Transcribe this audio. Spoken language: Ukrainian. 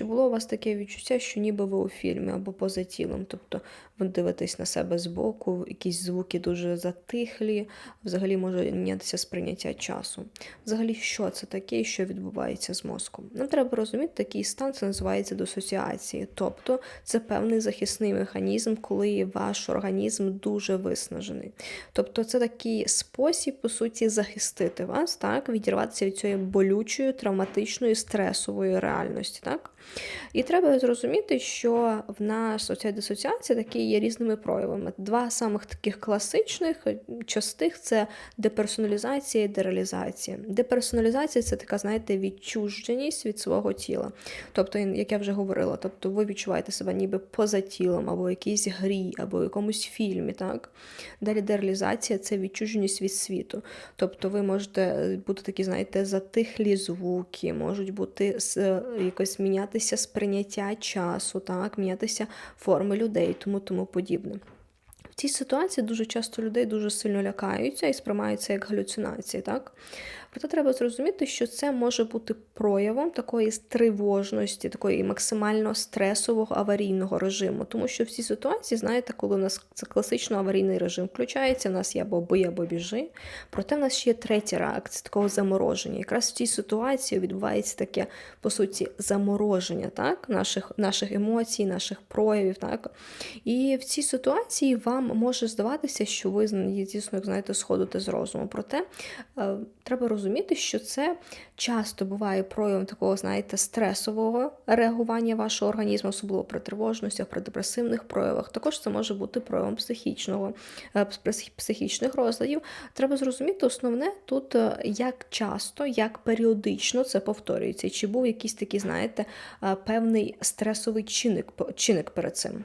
Чи було у вас таке відчуття, що ніби ви у фільмі або поза тілом? Тобто ви дивитесь на себе збоку, якісь звуки дуже затихлі, взагалі може мінятися сприйняття часу. Взагалі, що це таке що відбувається з мозком? Нам треба розуміти, такий стан це називається дисоціації. Тобто це певний захисний механізм, коли ваш організм дуже виснажений. Тобто це такий спосіб, по суті, захистити вас, так, відірватися від цієї болючої, травматичної, стресової реальності. так? І треба зрозуміти, що в нас оця дисоціація такі є різними проявами. Два самих таких класичних, частих це деперсоналізація і дереалізація. Деперсоналізація це така, знаєте, відчуженість від свого тіла. Тобто, як я вже говорила, тобто ви відчуваєте себе ніби поза тілом, або якійсь грі, або в якомусь фільмі. так? Далі дереалізація це відчуженість від світу. Тобто ви можете бути такі, знаєте, затихлі звуки, можуть бути якось мінятися сприйняття часу, так, мінятися форми людей, тому тому подібне. В цій ситуації дуже часто людей дуже сильно лякаються і сприймаються як галюцинації. так? Проте треба зрозуміти, що це може бути проявом такої тривожності, такої максимально стресового аварійного режиму. Тому що в цій ситуації, знаєте, коли у нас це класично аварійний режим включається, у нас є або бий, або біжи. Проте в нас ще є третя реакція такого замороження. Якраз в цій ситуації відбувається таке, по суті, замороження так, наших наших емоцій, наших проявів. так. І в цій ситуації вам може здаватися, що ви дійсно, як знаєте, сходите з розуму. Проте е, треба розуміти, що це часто буває проявом такого, знаєте, стресового реагування вашого організму, особливо при тривожностях, при депресивних проявах. Також це може бути проявом психічного, е, психічних розладів. Треба зрозуміти основне тут, е, як часто, як періодично це повторюється, чи був якийсь такий, знаєте, е, певний стресовий чинник, чинник перед цим.